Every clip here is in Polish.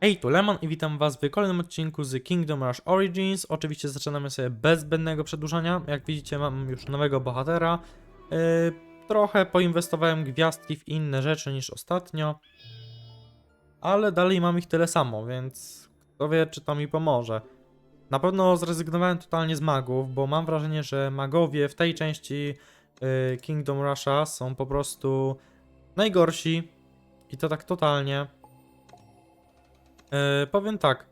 Hej, tu Lemon i witam was w kolejnym odcinku z Kingdom Rush Origins. Oczywiście zaczynamy sobie bez zbędnego przedłużania. Jak widzicie mam już nowego bohatera. Yy, trochę poinwestowałem gwiazdki w inne rzeczy niż ostatnio. Ale dalej mam ich tyle samo, więc kto wie czy to mi pomoże. Na pewno zrezygnowałem totalnie z magów, bo mam wrażenie, że magowie w tej części yy, Kingdom Rusha są po prostu najgorsi. I to tak totalnie. E, powiem tak.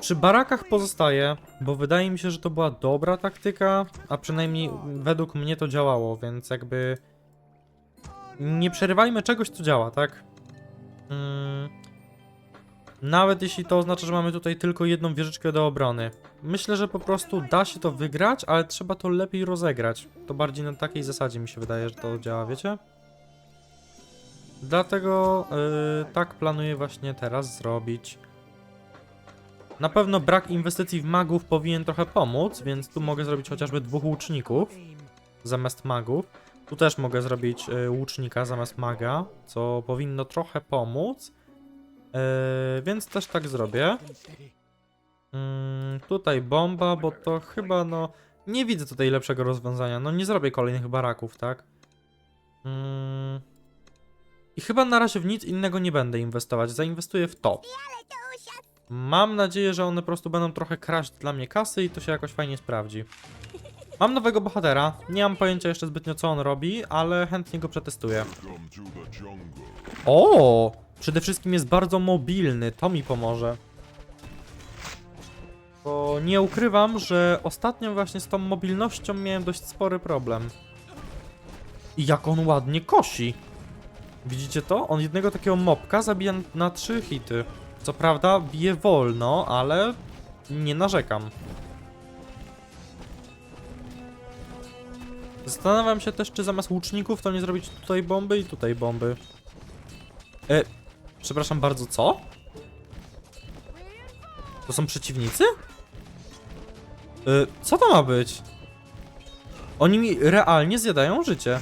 Przy barakach pozostaje, bo wydaje mi się, że to była dobra taktyka, a przynajmniej według mnie to działało, więc jakby nie przerywajmy czegoś, co działa, tak? Mm. Nawet jeśli to oznacza, że mamy tutaj tylko jedną wieżyczkę do obrony. Myślę, że po prostu da się to wygrać, ale trzeba to lepiej rozegrać. To bardziej na takiej zasadzie mi się wydaje, że to działa, wiecie? Dlatego yy, tak planuję właśnie teraz zrobić. Na pewno brak inwestycji w magów powinien trochę pomóc, więc tu mogę zrobić chociażby dwóch łuczników zamiast magów. Tu też mogę zrobić y, łucznika zamiast maga, co powinno trochę pomóc. Yy, więc też tak zrobię. Mm, tutaj bomba, bo to chyba no... Nie widzę tutaj lepszego rozwiązania. No nie zrobię kolejnych baraków, tak? Mm. I chyba na razie w nic innego nie będę inwestować. Zainwestuję w to. Mam nadzieję, że one po prostu będą trochę kraść dla mnie kasy i to się jakoś fajnie sprawdzi. Mam nowego bohatera. Nie mam pojęcia jeszcze zbytnio co on robi, ale chętnie go przetestuję. O! Przede wszystkim jest bardzo mobilny, to mi pomoże. Bo nie ukrywam, że ostatnio właśnie z tą mobilnością miałem dość spory problem. I jak on ładnie kosi. Widzicie to? On jednego takiego mopka zabija na trzy hity. Co prawda bije wolno, ale nie narzekam. Zastanawiam się też, czy zamiast łuczników to nie zrobić tutaj bomby i tutaj bomby. E, przepraszam bardzo, co? To są przeciwnicy? E, co to ma być? Oni mi realnie zjadają życie.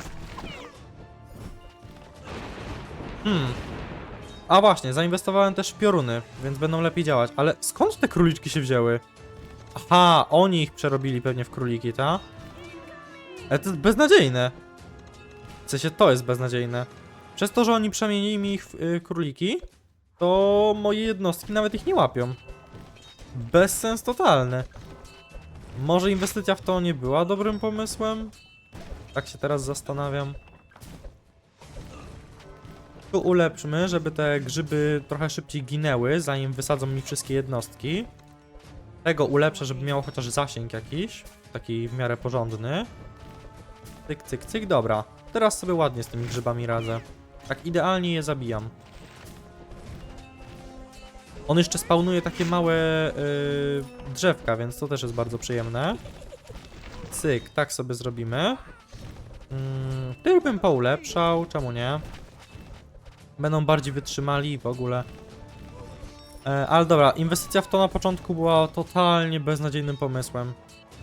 Hmm. A właśnie, zainwestowałem też w pioruny, więc będą lepiej działać. Ale skąd te króliczki się wzięły? Aha, oni ich przerobili pewnie w króliki, ta? Ale to jest beznadziejne. W sensie to jest beznadziejne. Przez to, że oni przemienili mi ich w y, króliki, to moje jednostki nawet ich nie łapią. Bezsens totalny. Może inwestycja w to nie była dobrym pomysłem? Tak się teraz zastanawiam. Tu ulepszmy, żeby te grzyby trochę szybciej ginęły, zanim wysadzą mi wszystkie jednostki. Tego ulepszę, żeby miało chociaż zasięg jakiś, taki w miarę porządny. Cyk, cyk, cyk, dobra. Teraz sobie ładnie z tymi grzybami radzę. Tak idealnie je zabijam. On jeszcze spawnuje takie małe yy, drzewka, więc to też jest bardzo przyjemne. Cyk, tak sobie zrobimy. Mm, tych bym poulepszał, czemu nie? Będą bardziej wytrzymali w ogóle. E, ale dobra, inwestycja w to na początku była totalnie beznadziejnym pomysłem.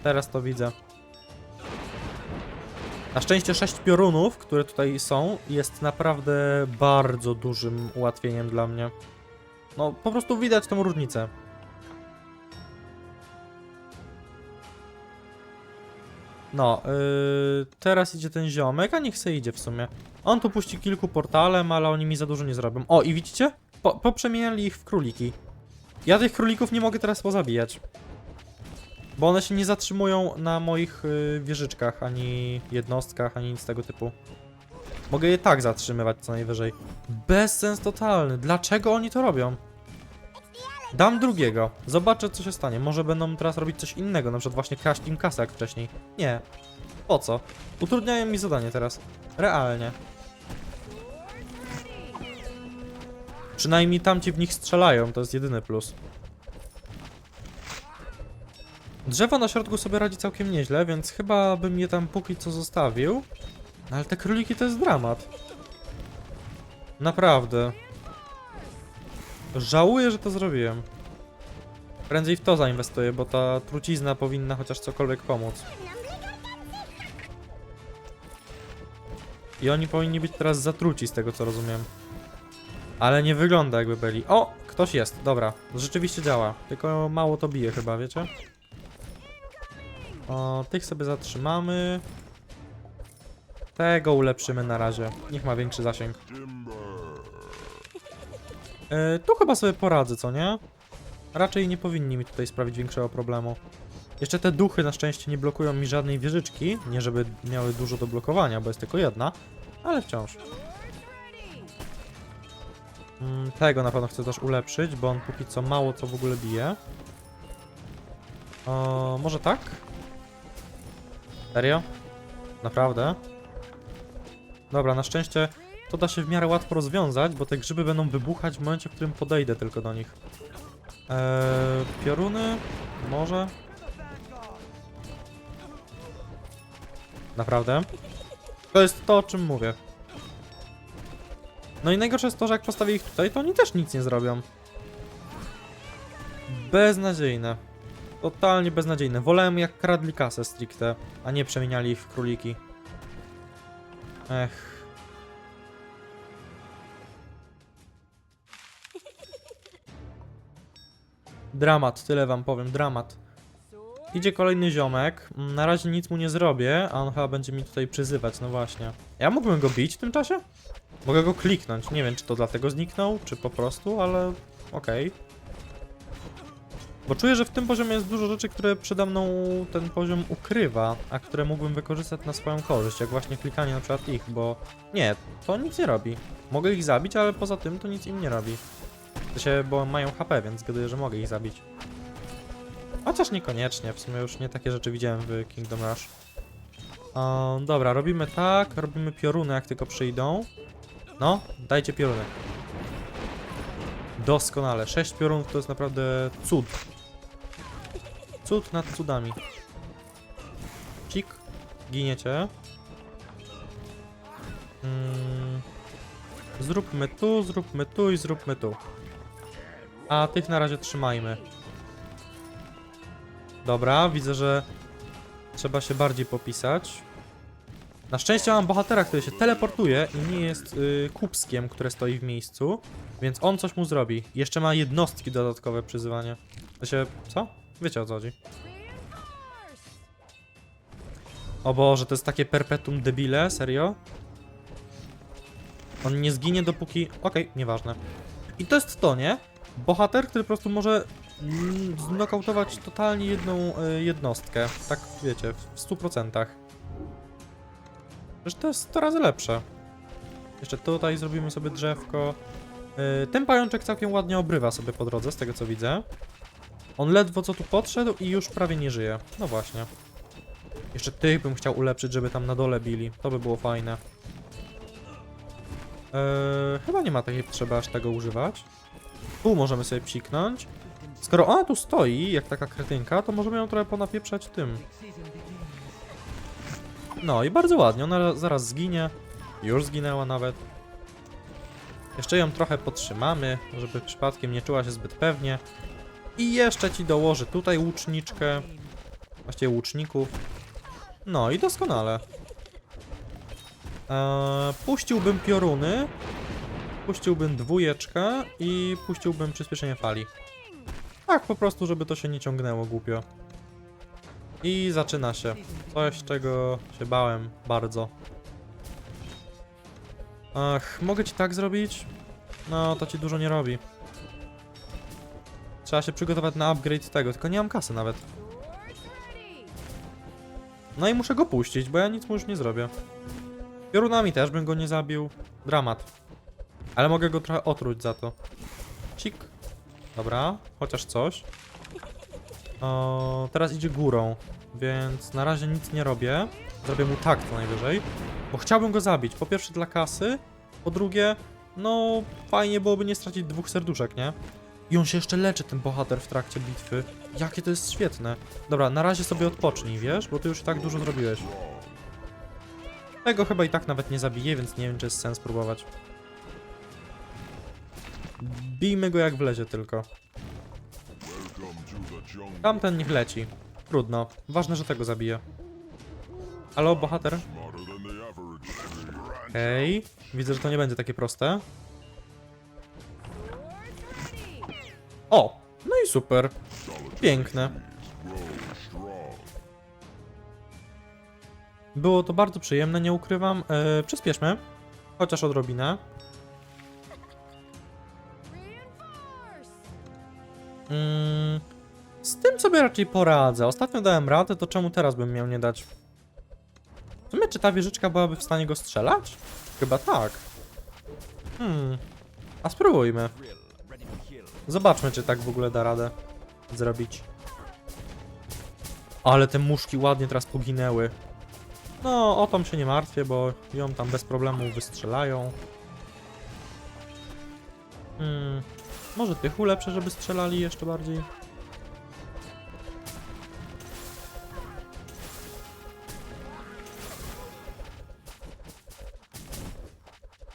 Teraz to widzę. Na szczęście 6 piorunów, które tutaj są, jest naprawdę bardzo dużym ułatwieniem dla mnie. No, po prostu widać tą różnicę. No, yy, teraz idzie ten ziomek, a niech se idzie w sumie. On tu puści kilku portalem, ale oni mi za dużo nie zrobią. O, i widzicie? Po, poprzemieniali ich w króliki. Ja tych królików nie mogę teraz pozabijać. Bo one się nie zatrzymują na moich y, wieżyczkach, ani jednostkach, ani nic tego typu. Mogę je tak zatrzymywać co najwyżej. Bezsens totalny. Dlaczego oni to robią? Dam drugiego. Zobaczę co się stanie. Może będą teraz robić coś innego, na przykład właśnie kraść im kasę jak wcześniej. Nie. Po co? Utrudniają mi zadanie teraz. Realnie. Przynajmniej tamci w nich strzelają, to jest jedyny plus. Drzewo na środku sobie radzi całkiem nieźle, więc chyba bym je tam póki co zostawił. No ale te króliki to jest dramat. Naprawdę. Żałuję, że to zrobiłem. Prędzej w to zainwestuję, bo ta trucizna powinna chociaż cokolwiek pomóc. I oni powinni być teraz zatruci, z tego co rozumiem. Ale nie wygląda jakby byli. O! Ktoś jest, dobra. Rzeczywiście działa. Tylko mało to bije chyba, wiecie? O, tych sobie zatrzymamy. Tego ulepszymy na razie. Niech ma większy zasięg. E, tu chyba sobie poradzę, co nie? Raczej nie powinni mi tutaj sprawić większego problemu. Jeszcze te duchy na szczęście nie blokują mi żadnej wieżyczki. Nie żeby miały dużo do blokowania, bo jest tylko jedna. Ale wciąż. Mm, Tego na pewno chcę też ulepszyć, bo on póki co mało co w ogóle bije. O, może tak? Serio? Naprawdę? Dobra, na szczęście to da się w miarę łatwo rozwiązać, bo te grzyby będą wybuchać w momencie, w którym podejdę tylko do nich. Eee, pioruny? Może? Naprawdę? To jest to, o czym mówię. No i najgorsze jest to, że jak postawię ich tutaj, to oni też nic nie zrobią. Beznadziejne. Totalnie beznadziejne. Wolałem jak kradli kasę stricte, a nie przemieniali ich w króliki. Ech. Dramat, tyle wam powiem, dramat. Idzie kolejny ziomek. Na razie nic mu nie zrobię, a on chyba będzie mi tutaj przyzywać, no właśnie. Ja mógłbym go bić w tym czasie? Mogę go kliknąć. Nie wiem, czy to dlatego zniknął, czy po prostu, ale okej. Bo czuję, że w tym poziomie jest dużo rzeczy, które przede mną ten poziom ukrywa, a które mógłbym wykorzystać na swoją korzyść, jak właśnie klikanie na przykład ich, bo nie, to nic nie robi. Mogę ich zabić, ale poza tym to nic im nie robi. To się, bo mają HP, więc zgaduję, że mogę ich zabić. Chociaż niekoniecznie, w sumie już nie takie rzeczy widziałem w Kingdom Rush. O, dobra, robimy tak, robimy pioruny jak tylko przyjdą. No, dajcie pioruny. Doskonale, 6 piorunów to jest naprawdę cud. Cud nad cudami. Cik, giniecie. Mm, zróbmy tu, zróbmy tu i zróbmy tu. A tych na razie trzymajmy. Dobra, widzę, że trzeba się bardziej popisać. Na szczęście mam bohatera, który się teleportuje i nie jest y, kupskiem, które stoi w miejscu, więc on coś mu zrobi. Jeszcze ma jednostki dodatkowe przyzywanie. To się... co? Wiecie o co chodzi. O Boże, to jest takie perpetuum debile, serio? On nie zginie dopóki... Okej, nieważne. I to jest to, nie? Bohater, który po prostu może mm, znokautować totalnie jedną y, jednostkę. Tak, wiecie, w 100%. Przecież to jest 100 razy lepsze. Jeszcze tutaj zrobimy sobie drzewko. Yy, ten pajączek całkiem ładnie obrywa sobie po drodze, z tego co widzę. On ledwo co tu podszedł i już prawie nie żyje. No właśnie. Jeszcze tych bym chciał ulepszyć, żeby tam na dole bili. To by było fajne. Yy, chyba nie ma takiej potrzeby aż tego używać. Tu możemy sobie psiknąć. Skoro ona tu stoi, jak taka kretynka, to możemy ją trochę ponapieprzać tym. No i bardzo ładnie, ona zaraz zginie. Już zginęła nawet. Jeszcze ją trochę podtrzymamy, żeby przypadkiem nie czuła się zbyt pewnie. I jeszcze ci dołożę tutaj łuczniczkę. Właściwie łuczników. No i doskonale. Eee, puściłbym pioruny. Puściłbym dwójeczkę i puściłbym przyspieszenie fali. Tak, po prostu, żeby to się nie ciągnęło głupio. I zaczyna się. Coś, czego się bałem bardzo. Ach, mogę ci tak zrobić? No, to ci dużo nie robi. Trzeba się przygotować na upgrade tego, tylko nie mam kasy nawet. No i muszę go puścić, bo ja nic mu już nie zrobię. Piorunami też bym go nie zabił. Dramat. Ale mogę go trochę otruć za to. Cik. Dobra, chociaż coś. O, teraz idzie górą, więc na razie nic nie robię. Zrobię mu tak co najwyżej, bo chciałbym go zabić. Po pierwsze dla kasy, po drugie, no fajnie byłoby nie stracić dwóch serduszek, nie? I on się jeszcze leczy, ten bohater w trakcie bitwy. Jakie to jest świetne. Dobra, na razie sobie odpocznij, wiesz, bo ty już i tak dużo zrobiłeś. Tego chyba i tak nawet nie zabiję, więc nie wiem, czy jest sens próbować. Bijmy go jak wlezie tylko. Tamten niech leci. Trudno. Ważne, że tego zabiję. Halo, bohater? Okej. Widzę, że to nie będzie takie proste. O! No i super. Piękne. Było to bardzo przyjemne, nie ukrywam. E, przyspieszmy. Chociaż odrobinę. Mm, tym sobie raczej poradzę. Ostatnio dałem radę, to czemu teraz bym miał nie dać? W sumie, czy ta wieżyczka byłaby w stanie go strzelać? Chyba tak. Hmm. A spróbujmy. Zobaczmy, czy tak w ogóle da radę zrobić. Ale te muszki ładnie teraz poginęły. No, o tą się nie martwię, bo ją tam bez problemu wystrzelają. Hmm. Może tych ulepszę, żeby strzelali jeszcze bardziej.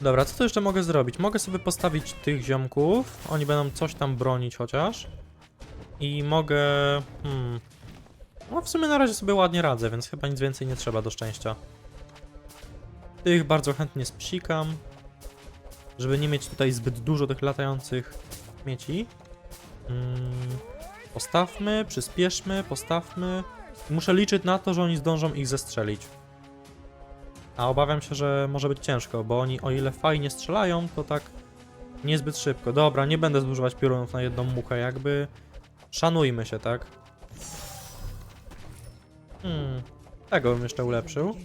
Dobra, co tu jeszcze mogę zrobić? Mogę sobie postawić tych ziomków. Oni będą coś tam bronić chociaż. I mogę... Hmm... No w sumie na razie sobie ładnie radzę, więc chyba nic więcej nie trzeba do szczęścia. Tych bardzo chętnie spsikam. Żeby nie mieć tutaj zbyt dużo tych latających śmieci. Mm, postawmy, przyspieszmy, postawmy. Muszę liczyć na to, że oni zdążą ich zestrzelić. A obawiam się, że może być ciężko, bo oni o ile fajnie strzelają, to tak niezbyt szybko. Dobra, nie będę zużywać piorunów na jedną muchę, jakby szanujmy się, tak? Hmm, tego bym jeszcze ulepszył.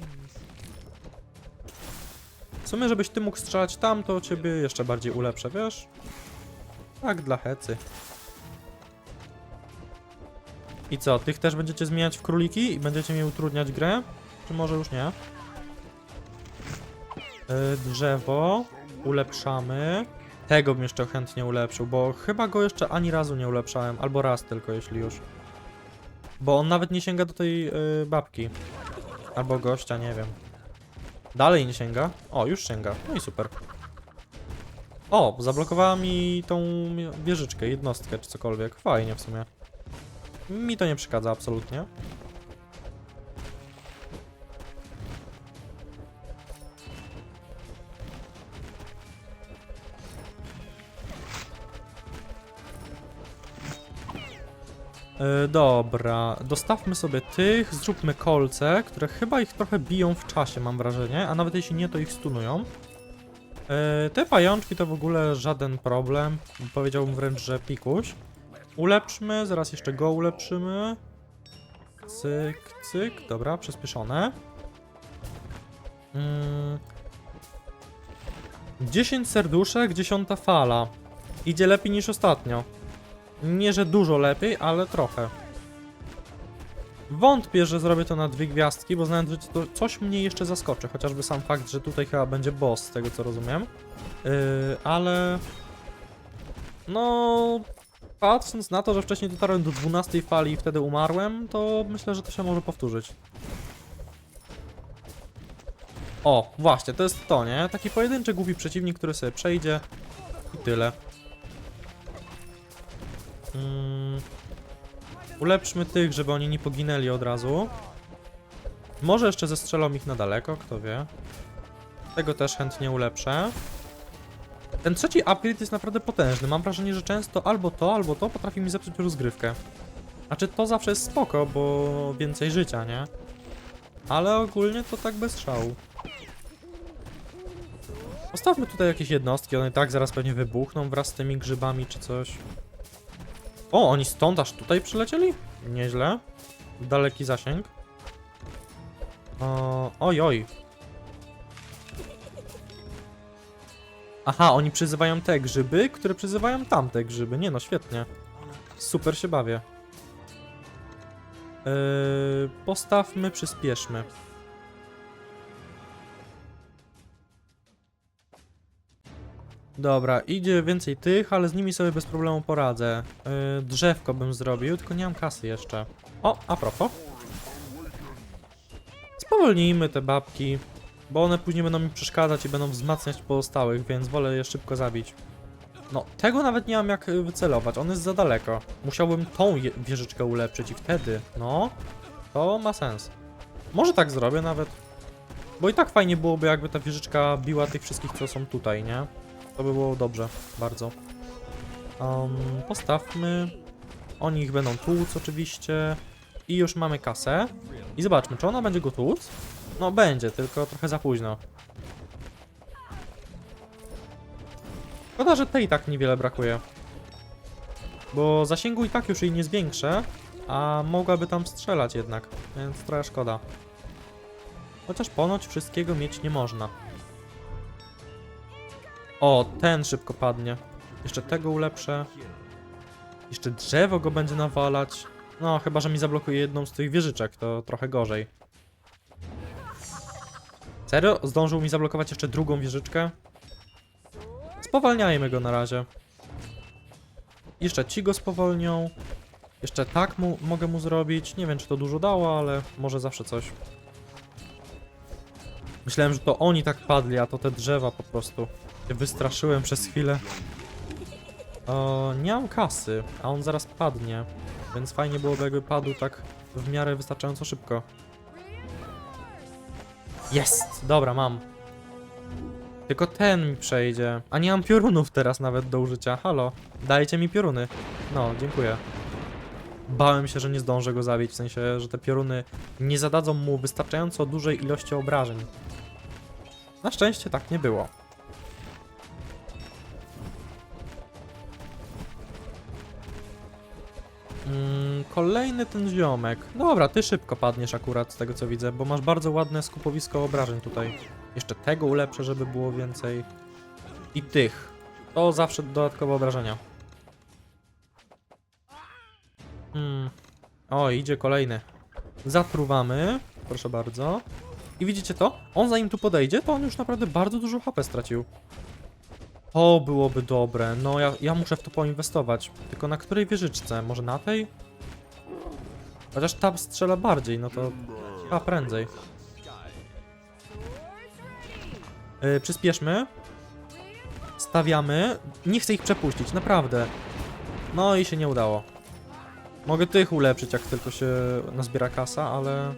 W sumie, żebyś ty mógł strzelać tam, to ciebie jeszcze bardziej ulepszę, wiesz? Tak, dla hecy. I co, tych też będziecie zmieniać w króliki i będziecie mi utrudniać grę? Czy może już nie? Yy, drzewo. Ulepszamy. Tego bym jeszcze chętnie ulepszył, bo chyba go jeszcze ani razu nie ulepszałem, albo raz tylko, jeśli już. Bo on nawet nie sięga do tej yy, babki. Albo gościa, nie wiem. Dalej nie sięga. O, już sięga. No i super. O, zablokowała mi tą wieżyczkę, jednostkę czy cokolwiek. Fajnie w sumie. Mi to nie przeszkadza absolutnie. E, dobra, dostawmy sobie tych, zróbmy kolce, które chyba ich trochę biją w czasie, mam wrażenie, a nawet jeśli nie, to ich stunują. E, te pajączki to w ogóle żaden problem, powiedziałbym wręcz, że pikuś. Ulepszmy, zaraz jeszcze go ulepszymy. Cyk, cyk, dobra, przyspieszone. Mm. 10 serduszek, 10 fala. Idzie lepiej niż ostatnio. Nie, że dużo lepiej, ale trochę. Wątpię, że zrobię to na dwie gwiazdki, bo znając życie, to coś mnie jeszcze zaskoczy. Chociażby sam fakt, że tutaj chyba będzie boss, z tego co rozumiem. Yy, ale... No... Patrząc na to, że wcześniej dotarłem do 12 fali i wtedy umarłem, to myślę, że to się może powtórzyć. O, właśnie, to jest to, nie? Taki pojedynczy głupi przeciwnik, który sobie przejdzie i tyle. Mm. Ulepszmy tych, żeby oni nie poginęli od razu. Może jeszcze zestrzelą ich na daleko, kto wie. Tego też chętnie ulepszę. Ten trzeci upgrade jest naprawdę potężny. Mam wrażenie, że często albo to, albo to potrafi mi zepsuć rozgrywkę. Znaczy to zawsze jest spoko, bo więcej życia, nie? Ale ogólnie to tak bez szału. Postawmy tutaj jakieś jednostki, one i tak zaraz pewnie wybuchną wraz z tymi grzybami czy coś. O, oni stąd aż tutaj przylecieli? Nieźle. Daleki zasięg. O, oj, oj. Aha, oni przyzywają te grzyby, które przyzywają tamte grzyby. Nie no, świetnie. Super się bawię. Yy, postawmy, przyspieszmy. Dobra, idzie więcej tych, ale z nimi sobie bez problemu poradzę. Yy, drzewko bym zrobił, tylko nie mam kasy jeszcze. O, a propos. Spowolnijmy te babki, bo one później będą mi przeszkadzać i będą wzmacniać pozostałych, więc wolę je szybko zabić. No, tego nawet nie mam jak wycelować, on jest za daleko. Musiałbym tą wieżyczkę ulepszyć i wtedy, no, to ma sens. Może tak zrobię nawet. Bo i tak fajnie byłoby, jakby ta wieżyczka biła tych wszystkich, co są tutaj, nie? To by było dobrze, bardzo. Um, postawmy. Oni ich będą tłuc oczywiście. I już mamy kasę. I zobaczmy, czy ona będzie go tłuc? No będzie, tylko trochę za późno. Szkoda, że tej tak niewiele brakuje. Bo zasięgu i tak już jej nie zwiększę, a mogłaby tam strzelać jednak, więc trochę szkoda. Chociaż ponoć wszystkiego mieć nie można. O, ten szybko padnie. Jeszcze tego ulepszę. Jeszcze drzewo go będzie nawalać. No, chyba, że mi zablokuje jedną z tych wieżyczek, to trochę gorzej. Serio? Zdążył mi zablokować jeszcze drugą wieżyczkę? Spowalniajmy go na razie. Jeszcze ci go spowolnią. Jeszcze tak mu, mogę mu zrobić. Nie wiem, czy to dużo dało, ale może zawsze coś. Myślałem, że to oni tak padli, a to te drzewa po prostu. Się wystraszyłem przez chwilę. O, nie mam kasy, a on zaraz padnie. Więc fajnie byłoby, jakby padł tak w miarę wystarczająco szybko. Jest! Dobra, mam. Tylko ten mi przejdzie. A nie mam piorunów teraz nawet do użycia. Halo, dajcie mi pioruny. No, dziękuję. Bałem się, że nie zdążę go zabić, w sensie, że te pioruny nie zadadzą mu wystarczająco dużej ilości obrażeń. Na szczęście tak nie było. Kolejny ten ziomek. Dobra, ty szybko padniesz akurat z tego co widzę, bo masz bardzo ładne skupowisko obrażeń tutaj. Jeszcze tego ulepszę, żeby było więcej. I tych. To zawsze dodatkowe obrażenia. Hmm. O, idzie kolejny. Zatruwamy. Proszę bardzo. I widzicie to? On zanim tu podejdzie, to on już naprawdę bardzo dużo HP stracił. To byłoby dobre. No, ja, ja muszę w to poinwestować. Tylko na której wieżyczce? Może na tej? Chociaż ta strzela bardziej, no to chyba prędzej. Yy, przyspieszmy. Stawiamy. Nie chcę ich przepuścić, naprawdę. No i się nie udało. Mogę tych ulepszyć, jak tylko się nazbiera kasa, ale...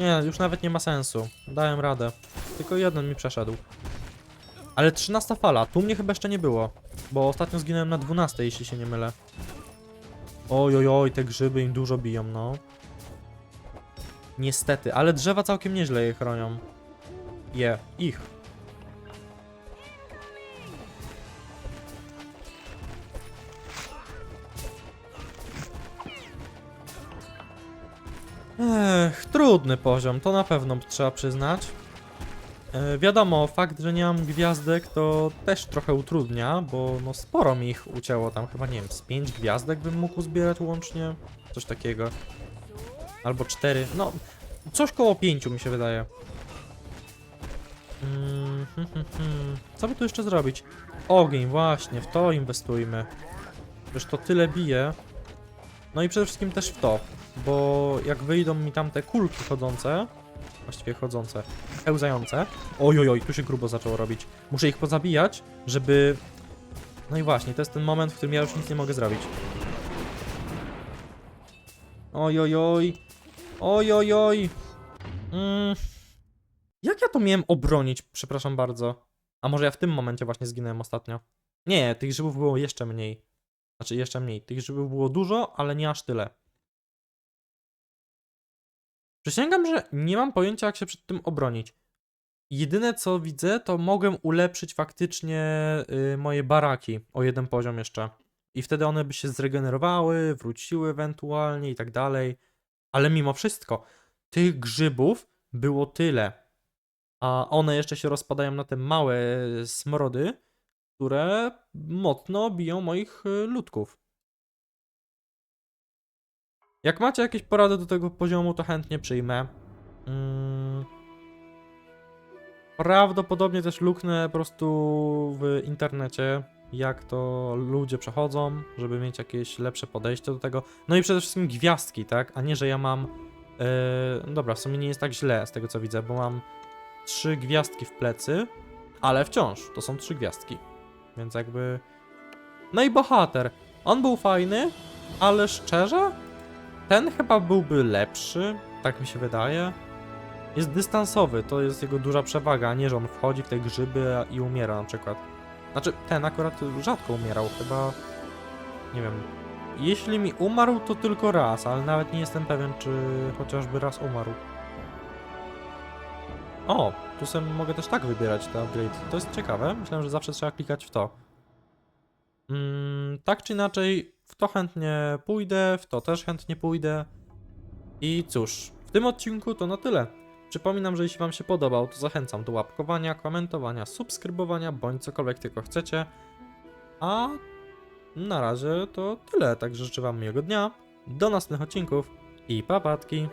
Nie, już nawet nie ma sensu. Dałem radę. Tylko jeden mi przeszedł. Ale 13 fala, tu mnie chyba jeszcze nie było. Bo ostatnio zginąłem na 12, jeśli się nie mylę. Oj, oj, oj, te grzyby im dużo biją, no. Niestety, ale drzewa całkiem nieźle je chronią. Je, ich. Ech, trudny poziom, to na pewno trzeba przyznać. E, wiadomo, fakt, że nie mam gwiazdek to też trochę utrudnia, bo no sporo mi ich ucięło, tam chyba nie wiem, z 5 gwiazdek bym mógł zbierać łącznie, coś takiego. Albo 4, no coś koło 5 mi się wydaje. Mm. Co by tu jeszcze zrobić? Ogień, właśnie, w to inwestujmy. Przecież to tyle bije. No i przede wszystkim też w to, bo jak wyjdą mi tam te kulki chodzące, właściwie chodzące, pełzające. Oj, oj, oj, tu się grubo zaczęło robić. Muszę ich pozabijać, żeby... No i właśnie, to jest ten moment, w którym ja już nic nie mogę zrobić. Oj, oj, oj. Oj, oj, oj. Mm. Jak ja to miałem obronić, przepraszam bardzo? A może ja w tym momencie właśnie zginąłem ostatnio? Nie, tych grzybów było jeszcze mniej. Znaczy, jeszcze mniej. Tych grzybów było dużo, ale nie aż tyle. Przysięgam, że nie mam pojęcia, jak się przed tym obronić. Jedyne co widzę, to mogę ulepszyć faktycznie y, moje baraki o jeden poziom jeszcze. I wtedy one by się zregenerowały, wróciły ewentualnie i tak dalej. Ale mimo wszystko, tych grzybów było tyle. A one jeszcze się rozpadają na te małe smrody, które mocno biją moich y, ludków. Jak macie jakieś porady do tego poziomu, to chętnie przyjmę. Mm. Prawdopodobnie też luknę po prostu w internecie, jak to ludzie przechodzą, żeby mieć jakieś lepsze podejście do tego. No i przede wszystkim gwiazdki, tak? A nie, że ja mam. Yy, dobra, w sumie nie jest tak źle z tego co widzę, bo mam trzy gwiazdki w plecy, ale wciąż to są trzy gwiazdki. Więc jakby. No i bohater. On był fajny, ale szczerze, ten chyba byłby lepszy, tak mi się wydaje. Jest dystansowy, to jest jego duża przewaga, a nie, że on wchodzi w te grzyby i umiera na przykład. Znaczy, ten akurat rzadko umierał, chyba... Nie wiem. Jeśli mi umarł, to tylko raz, ale nawet nie jestem pewien, czy chociażby raz umarł. O, tu sobie mogę też tak wybierać te upgrade. To jest ciekawe. Myślałem, że zawsze trzeba klikać w to. Mm, tak czy inaczej, w to chętnie pójdę, w to też chętnie pójdę. I cóż, w tym odcinku to na tyle. Przypominam, że jeśli Wam się podobał, to zachęcam do łapkowania, komentowania, subskrybowania, bądź cokolwiek tylko chcecie. A na razie to tyle, także życzę Wam miłego dnia, do następnych odcinków i papatki.